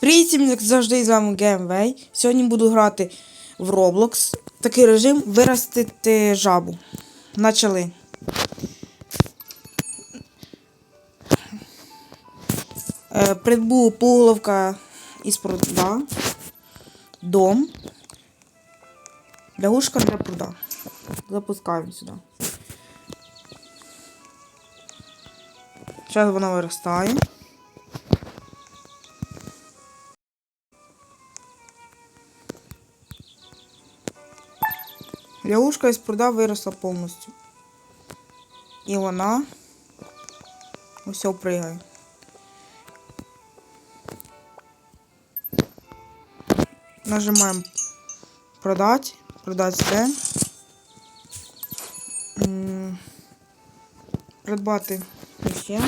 Привіт, як завжди з вами GameWay. Сьогодні буду грати в Roblox. Такий режим виростити жабу. Начали. Е, придбу пуголовка із пруда. Дом. Лягушка для пруда. Запускаємо сюди. Зараз вона виростає. Лягушка із пруда виросла повністю. І вона ось пригає. Нажимаємо. Продать все. М, Придбати ще.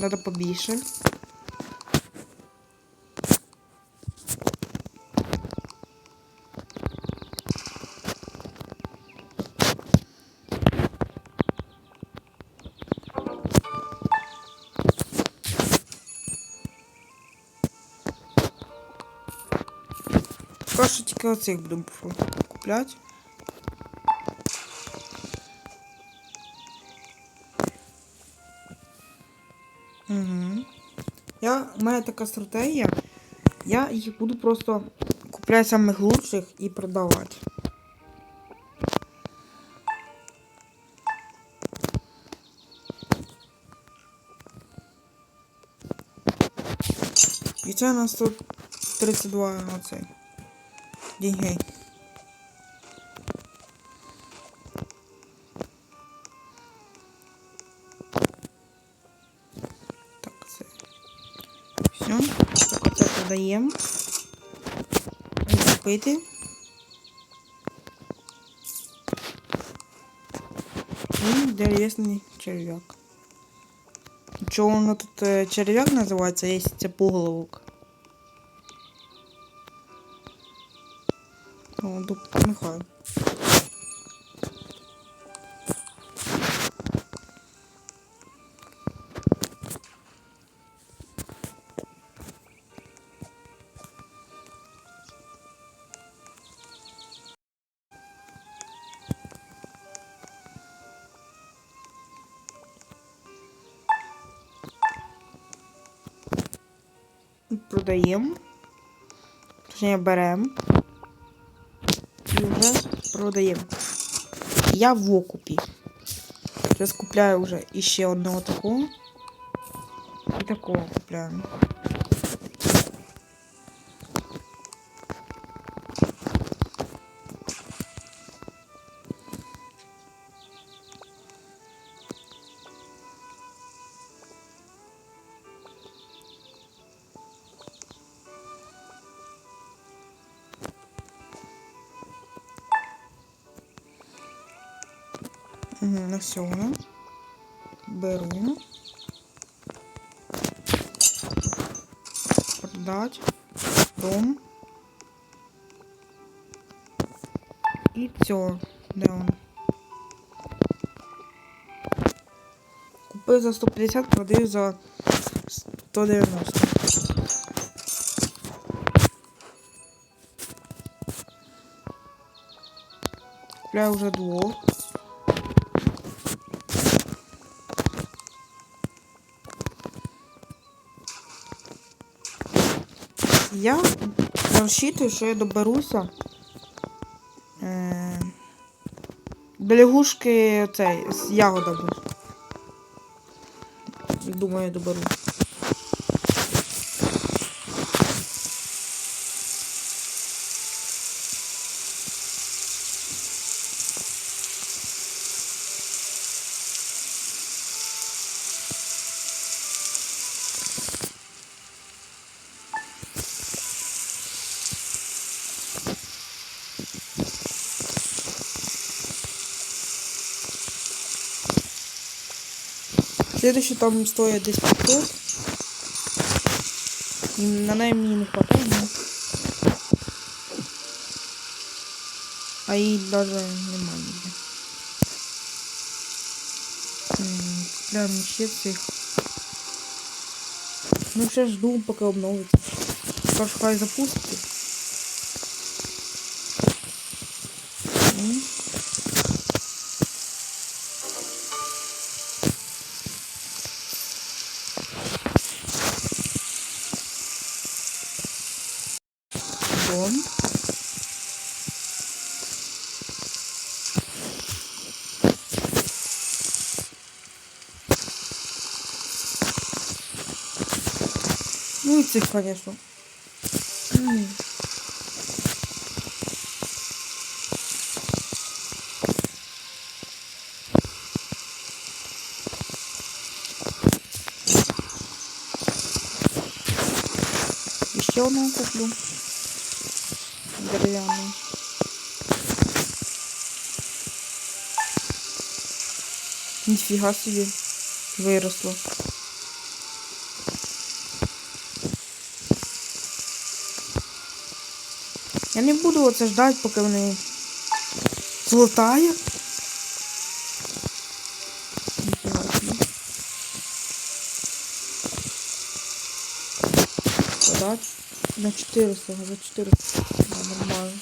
Треба побільше. Тільки оцих будемо купляти. Угу. Я, у мене така стратегія. Я їх буду просто купляти самих лучших і продавати. І це у нас тут 32 оцей. Деньги. Так, це. Все. Так, оце продаємо. Купити. І дерев'яний черв'як. Чого воно тут е, черв'як називається, якщо це поголовок? Дуб, нехай. Продаємо. Точніше, беремо. І вже продаємо. Я в окупі. Зараз купляю вже іще одного такого. І такого купляємо. На воно. Беру. Продать. Дом. І все. Де воно? Купив за 150, продаю за 190. Купляю вже двох. Я розчитую, що я доберуся. Е, до лягушки цей, з ягодами. Думаю, я доберу. Следующий там стоит десь 500. І на неї мені не хватає. ні. А її навіть немає ніде. М, Купляємо ще цих. Ну ще жду, поки обновиться. Тож хай запустить. Дом. Ну и цих, конечно. Еще одну куплю. Деревянную. Нифига себе. Выросло. Я не буду оце ждать, поки вони золотає. Ніфіга на 400, за 400. Нормально.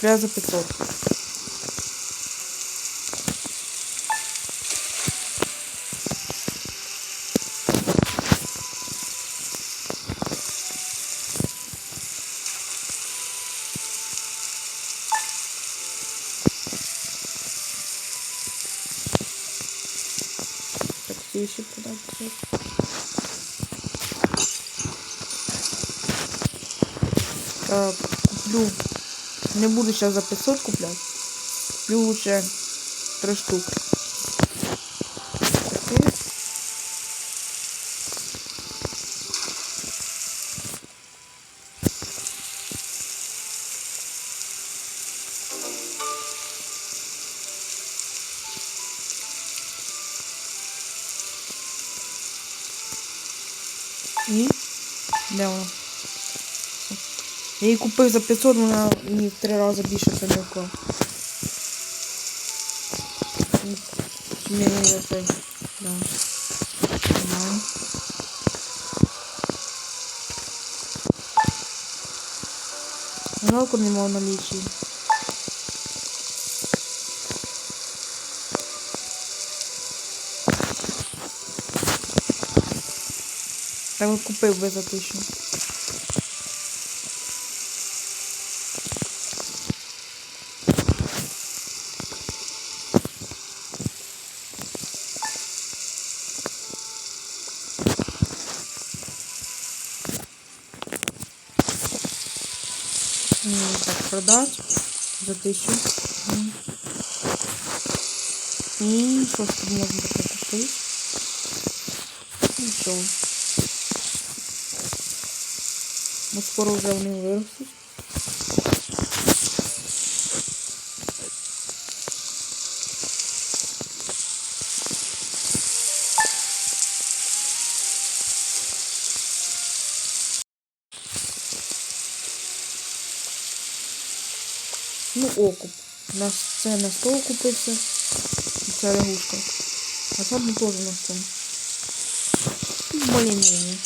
Прям за 500. Так, все еще продать. всё. Так, куплю. Не буду сейчас за 500 куплять. Куплю лучше 3 штуки. Де вона? Я її купив за 500, вона мені в три рази більше принесла. Ні, ні, ні, цей. Да. Нормально. Жалко нема в наличии. Так купив би за тисячу. Так, продать за тисячу. І що ж тут можна таке купити? Нічого. Бо скоро вже вони виростуть. Ну, окуп. У нас це на 100 окупиться. І ця лягушка. А сам теж на 100. Более-менее.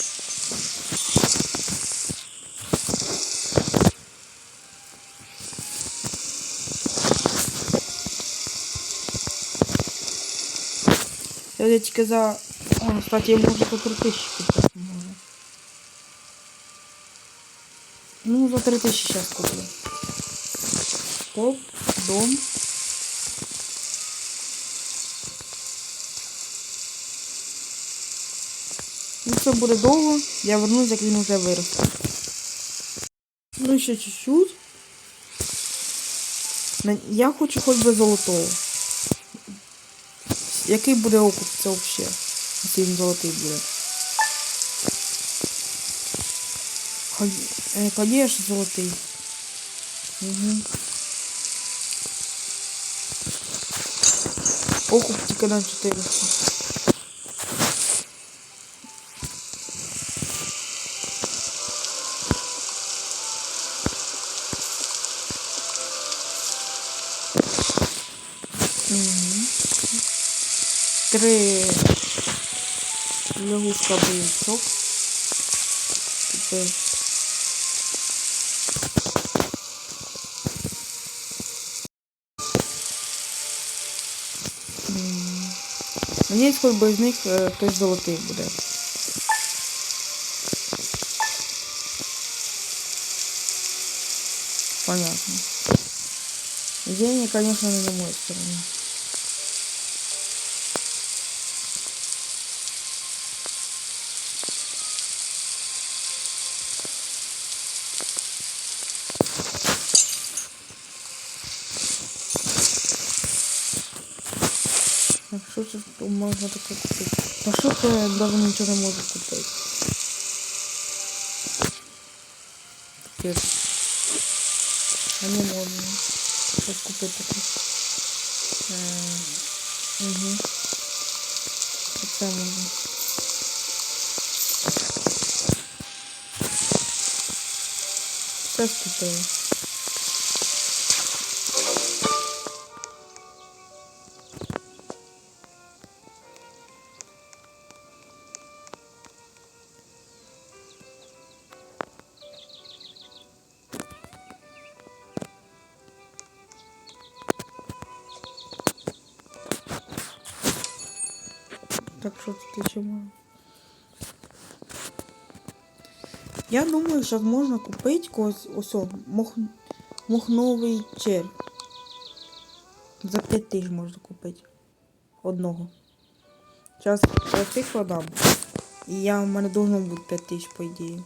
Я я тільки за... О, кстати, я можу за 3 тисячі купити. Можу. Ну, за 3 тисячі зараз куплю. Стоп, дом. Ну, це буде довго. Я вернусь, як він вже виросте. Ну, ще чуть-чуть. Я хочу хоч би золотого. Який буде окуп це взагалі? Який він золотий буде. Кон- Конечно, золотий. Угу. Окуп тільки на 400. Угу. три лягушка бойцок. Надіюсь, хоч би з них хтось золотий буде. Понятно. Деньги, конечно, не на моей стороне. Так, що тут можна таке купити? А що то я навіть нічого не можу купити? Капець. А не можна. Щось купити таке. Угу. Це можна. Все скупили. Можна? Я думаю, що можна купити когось ось мох, мохновий червь. За 5 тисяч можна купити. Одного. Зараз я цих продам. І я, в мене должно бути 5 тисяч, по ідеї.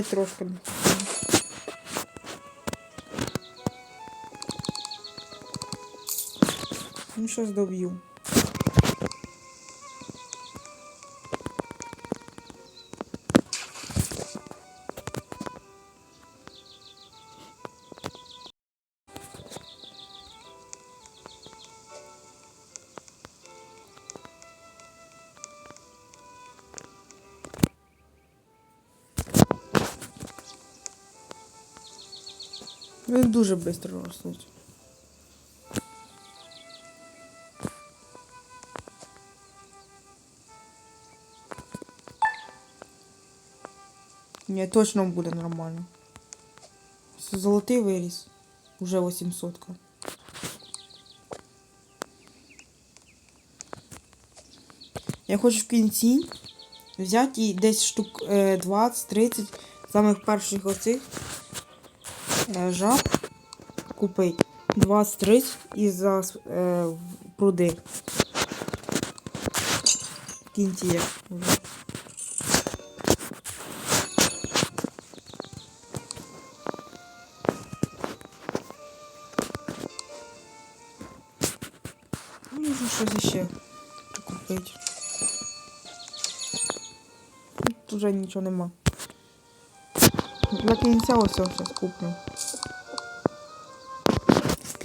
Хай трошки. Ну, щось доб'ю. Він дуже швидко ростуть. Ні, точно буде нормально. Золотий виріс. Уже 800. -ка. Я хочу в кінці взяти десь штук е, 20-30 самих перших оцих е, жаб купити. 20-30 і за е, пруди. В кінці як вже. Ну, Можна щось ще купити. Тут вже нічого нема. Для кінця ось зараз куплю. В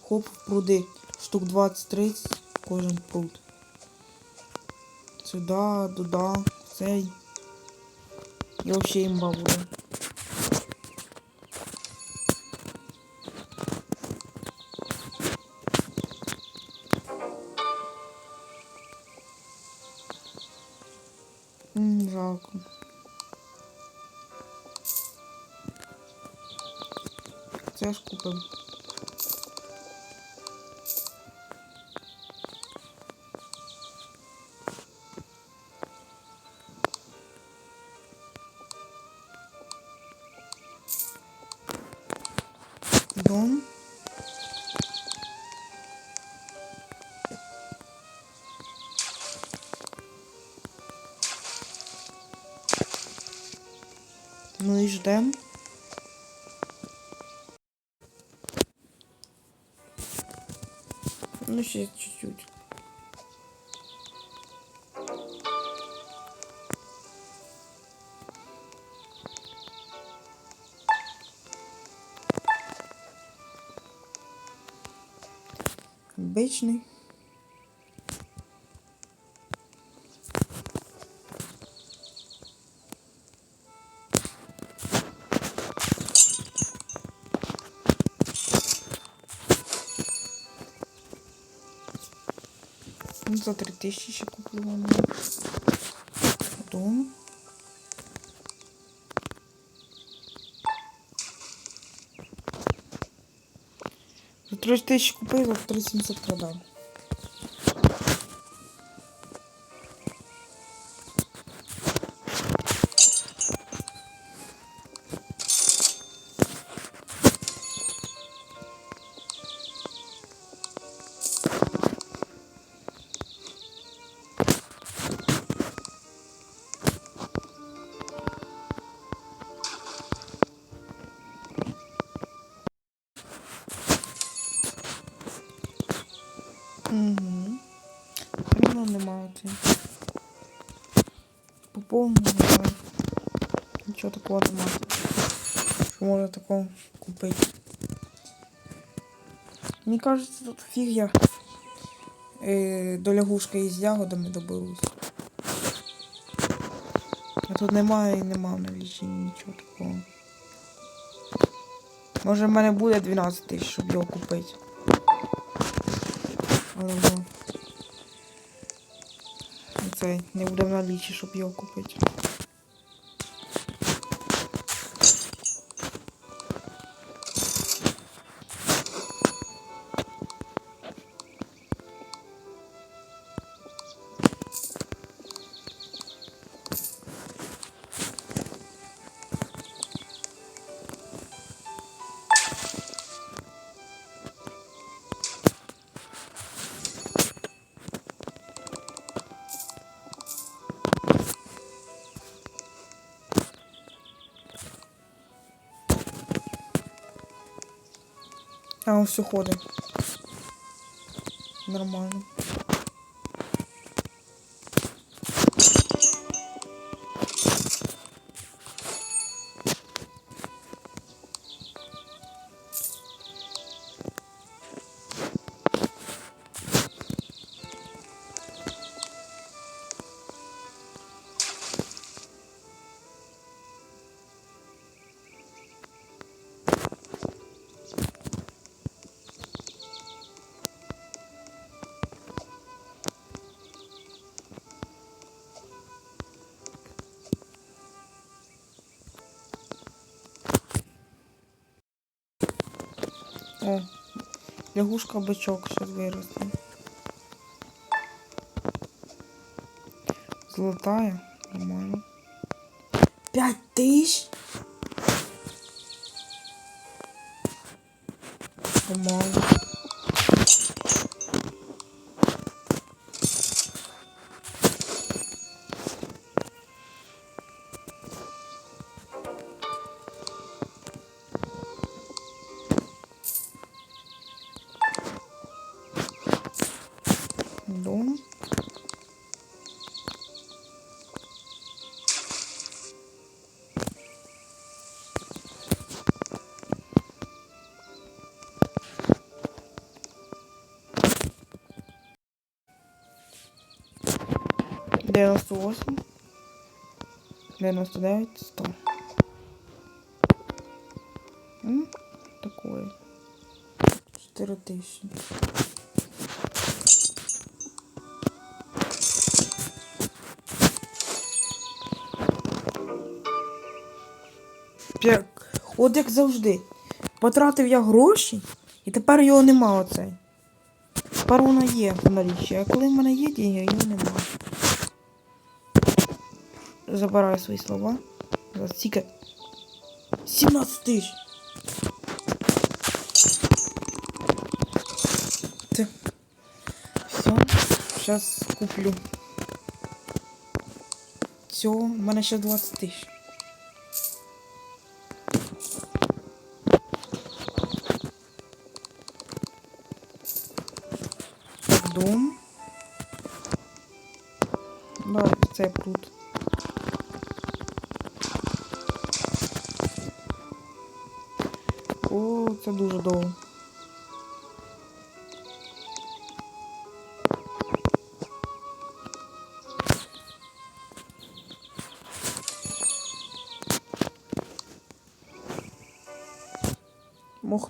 хоп пруди. Штук 20-30 кожен пруд. Сюда, туди, цей. Взагалі імба буде. М, Жалко. Це ж купив. подождем. Ну, сейчас чуть-чуть. Обычный. За три тисячі ще купила вам. Потом. За три тисячі купив, за 370 продав. Угу. Рівно немає. Поповнено немає. Нічого такого немає. Що можна такого купити. Мені кажеться, тут фіг е, до лягушки із ягодами доберусь. А тут немає і нема на ліченні нічого такого. Може в мене буде 12 тисяч, щоб його купити. Але ну, цей не буде в налічі, щоб його купити. А, он все ходить. Нормально. О, лягушка бычок сейчас выросла. Золотая. Нормально. Пять тысяч? Нормально. 98, 99, 100. М? Такое. 4000. Як, от як завжди. Потратив я гроші і тепер його нема оцей. Тепер воно є в наліччі, а коли в мене є, його немає. Забираю свої слова. Тільки 17 тисяч. Все. Зараз куплю. Цього, в мене ще 20 тисяч.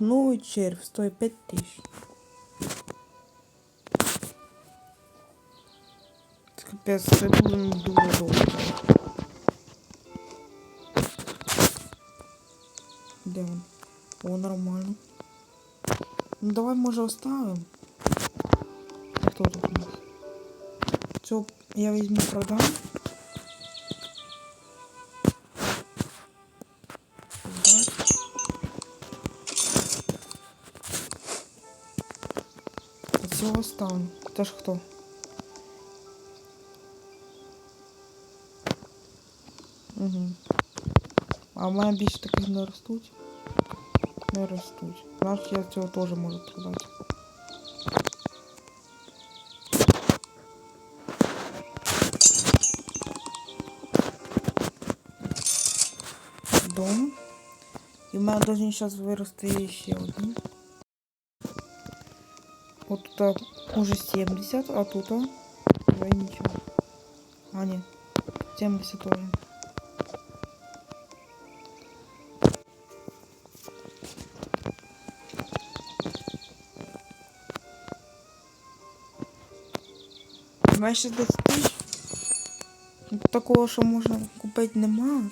Мохновий червь стоїть 5 тисяч. Це Капець, це буде дуже довго. Де він? О, нормально. Ну давай може оставимо. А хто тут у нас? Цього я візьму продам. Цього. Це ж хто? Угу. А в мене більше таких не ростуть. Не ростуть. Значить я цього теж можу продати. Дом. І в мене должен зараз вирости ще один. От тут уже 70, а тут вже нічого. А, ні. 70 тоже. Майже 10 тисяч. Такого, що можна купити, нема.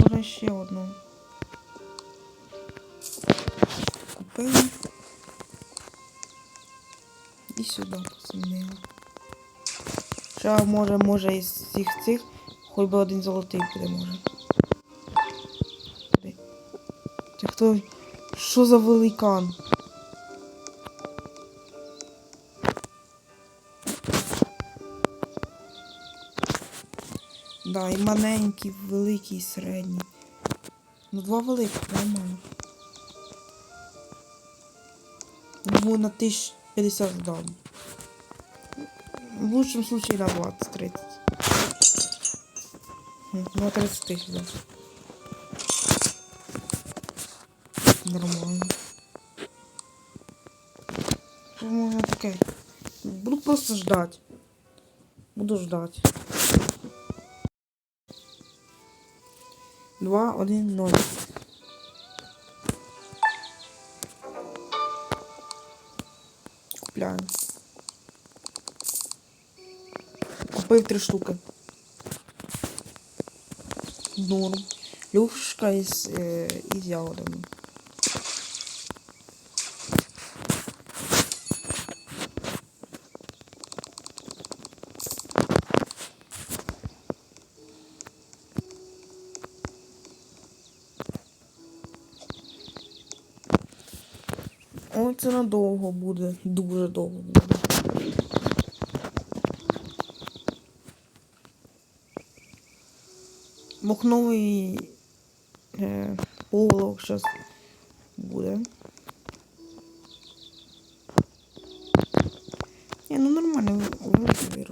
Можна ще одну. Купили. Сюди посадила. Ще може, може із всіх цих хоч би один золотий буде, може. Це хто? Що за великан? Да, і маленький, великий, середній. Ну, два великих, нормально. Думаю, на 1050 здам. В лучшем случае на 20-30. М, На 30 тысяч, да. Нормально. Що можна таке? Буду просто ждать. Буду ждать. 2, 1, 0. Купив три штуки. Норм. Люшка із, е, із ягодами. О, це надовго буде. Дуже довго буде. Мохновий е, полок зараз буде. Ні, ну нормально, ви- великий.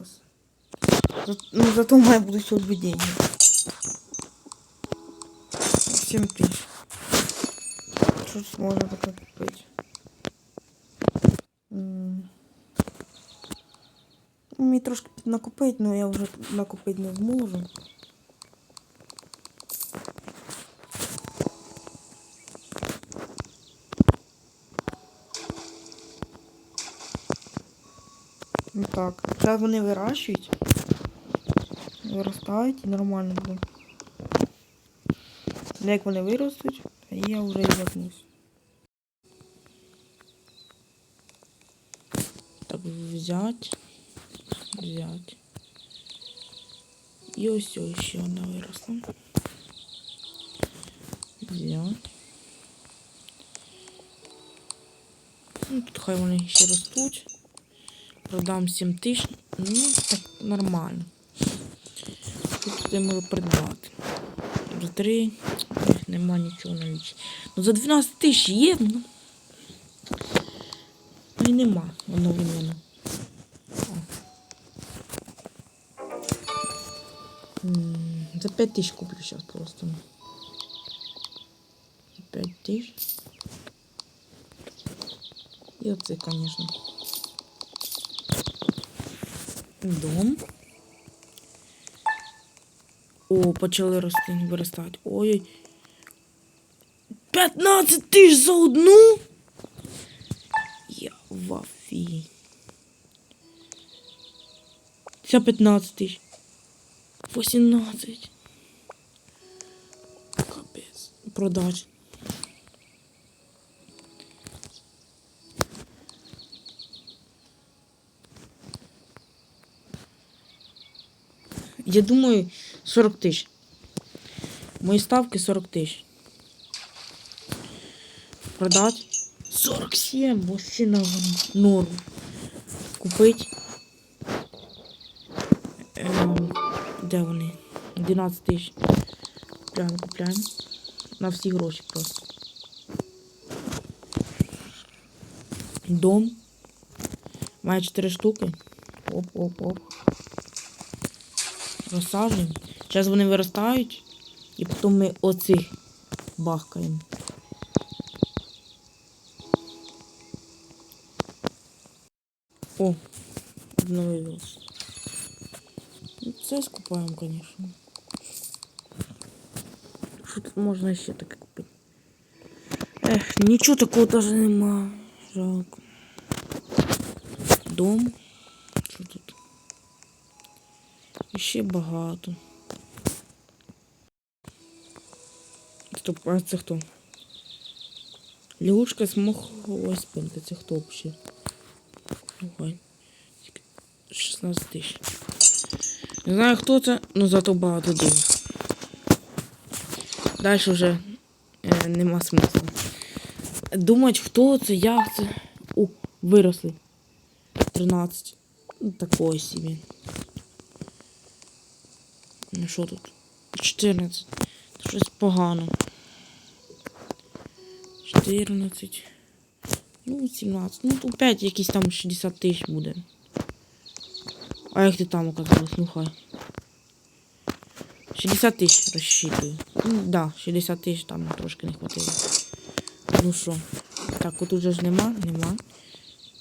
За- Ну, зато має будуть обведення. 7 тисяч. Щось можна таке купити. Мені трошки накупити, але я вже накупити не зможу. Так, зараз вони вирощують. Виростають і нормально буде. Як вони виростуть, я вже і вернусь. Так, взять. Взять. І ось ось ще одна виросла. Взять. Ну, тут хай вони ще ростуть. Продам 7 тисяч. Ну, так нормально. Тут я можу придбати. За 3 нема нічого навіть. Ну за 12 тисяч є, ну. Ну і нема одновременно. О. М, За 5 тисяч куплю зараз просто. За 5 тисяч. І оце, звісно. Дом. О, почали рости, виростати. Ой. 15 тисяч за одну? Я в афі. Ця 15 тисяч. 18. Капець. Продать. Я думаю, 40 тисяч. Мої ставки 40 тисяч. Продать. 47, вообще на норм. Купить. Ем, де вони? 11 тисяч. Купляємо, купляємо. На всі гроші просто. Дом. Має 4 штуки. Оп, Розсаджуємо. Зараз вони виростають. І потім ми оцих бахкаємо. О, обновилось. Ну, Це скупаємо, звісно. Що тут можна ще таке купити? Ех, нічого такого теж нема. Жалко. Дом. І ще багато. Стоп, а це хто? Лягушка смохової спинки. Це хто взагалі? Ой. 16 тисяч. Не знаю хто це, але зато багато денег. Далі вже е, нема смисла. Думать, хто це, як це. О, виросли. 13. Ну, такое собі. Ну що тут? 14. Щось погано. 14. Ну, 17. Ну, тут 5 якісь там 60 тисяч буде. А як ти там оказалось? Ну хай. 60 тисяч розчитую. Ну, да, 60 тисяч там трошки не хватило. Ну що? Так, отут же ж нема, нема.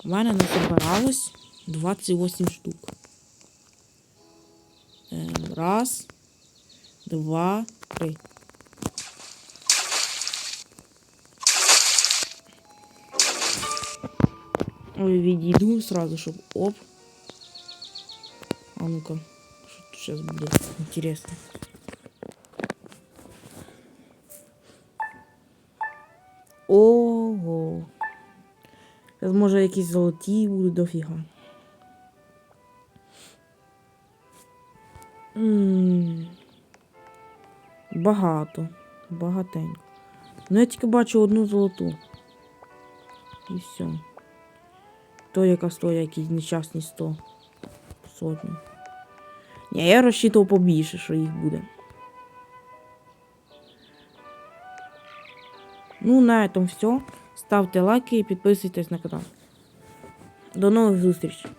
У мене насобиралось 28 штук. Ем, Раз, два, три. Ой, відійду сразу, щоб оп. А ну-ка, что тут сейчас будет интересно. Ого. Зараз може якісь золоті будуть дофіга. Багато. Багатенько. Ну я тільки бачу одну золоту. І все. То, яка стоїть якісь нещасні 100 сотні. Ні, я розчитував побільше, що їх буде. Ну, на этом все. Ставте лайки і підписуйтесь на канал. До нових зустрічей.